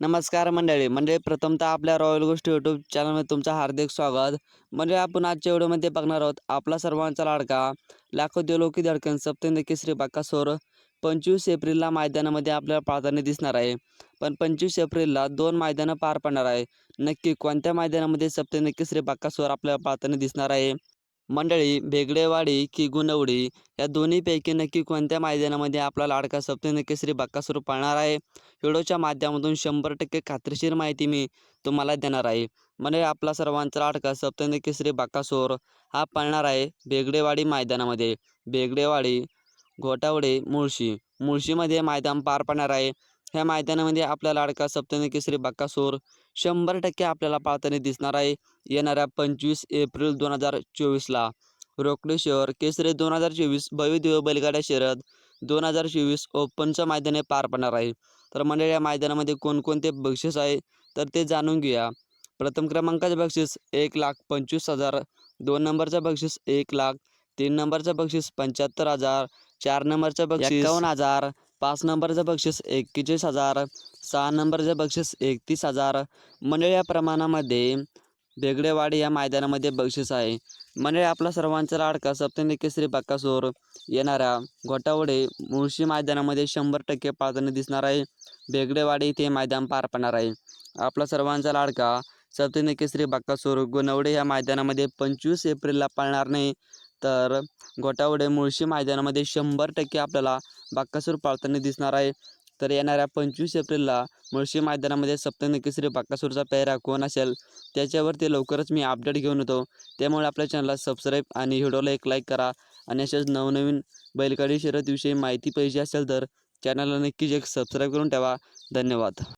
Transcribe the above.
नमस्कार मंडळी. म्हणजे प्रथमतः आपल्या रॉयल गोष्टी यूट्यूब चॅनलमध्ये तुमचं हार्दिक स्वागत. म्हणजे आपण आजच्या व्हिडिओमध्ये बघणार आहोत आपला सर्वांचा लाडका लाखो देवलोकी धडकन सप्तेंद्र केसरी बाकासोर पंचवीस एप्रिलला मैदानामध्ये आपल्याला पाळताना दिसणार आहे. पण पंचवीस एप्रिलला दोन मैदानं पार पडणार आहे. नक्की कोणत्या मैदानामध्ये सप्तेंद्र केसरी बाकासोर आपल्याला पाळताना दिसणार आहे? मंडळी भेगडेवाडी की गुणवडी या दोन्हीपैकी नक्की कोणत्या मैदानामध्ये आपला लाडका सप्तेंद्र केसरी बाकासोर पाळणार आहे? व्हिडिओच्या माध्यमातून शंभर टक्के खात्रीशीर माहिती मी तुम्हाला देणार आहे. म्हणजे आपला सर्वांचा लाडका सप्तंदी श्री बाकासोर हा पळणार आहे बेगडेवाडी मैदानामध्ये. बेगडेवाडी घोटावडे मुळशी. मुळशीमध्ये मैदान पार पडणार आहे. ह्या मैदानामध्ये म्हणजे आपला लाडका सप्तंदी केसरी बक्कासोर शंभर टक्के आपल्याला पाळताना दिसणार आहे. येणाऱ्या पंचवीस एप्रिल दोन हजार चोवीसला. रोकडे शहर केसरी दोन हजार चोवीस भव्यदेव बैलगाड्या शहरात दोन हजार चोवीस ओपनचं मैदाने पार पडणार आहे. तर मंडळ या मैदानामध्ये कोणकोणते बक्षीस आहे? तर ते जाणून घेऊया. प्रथम क्रमांकाचे बक्षीस एक लाख पंचवीस हजार दोन नंबरचं बक्षीस एक लाख तीन नंबरचं बक्षीस पंच्याहत्तर हजार चार नंबरचं बक्षीस दोन हजार पाच नंबरचं बक्षीस एक्केचाळीस हजार सहा नंबरचं बक्षीस एकतीस हजार. मंडळी या प्रमाणामध्ये बेगडेवाडी या मैदानामध्ये बक्षीस आहे. मंडळी आपला सर्वांचा लाडका सप्तमी बक्कासूर बक्कासोर येणाऱ्या घोटावडे मुळशी मैदानामध्ये शंभर टक्के पाळताना दिसणार आहे. बेगडेवाडी ते मैदान पार पडणार आहे. आपला सर्वांचा लाडका सप्तमी बक्कासूर बक्कासोर गुणवडे या मैदानामध्ये पंचवीस एप्रिलला पाळणार नाही. तर घोटावडे मुळशी मैदानामध्ये शंभर टक्के आपल्याला बाक्कासूर पाळताना दिसणार आहे. तर येणाऱ्या पंचवीस एप्रिलला मुळशी मैदानामध्ये सप्तमी बाक्कासूरचा पेहरा कोण असेल? त्याच्यावरती लवकरच मी अपडेट घेऊन येतो. त्यामुळे आपल्या चॅनलला सबस्क्राईब आणि व्हिडिओला एक लाईक करा. आणि अशाच नवनवीन बैलगाडी शर्यतीविषयी माहिती पाहिजे असेल तर चॅनलला नक्कीच एक सबस्क्राईब करून ठेवा. धन्यवाद.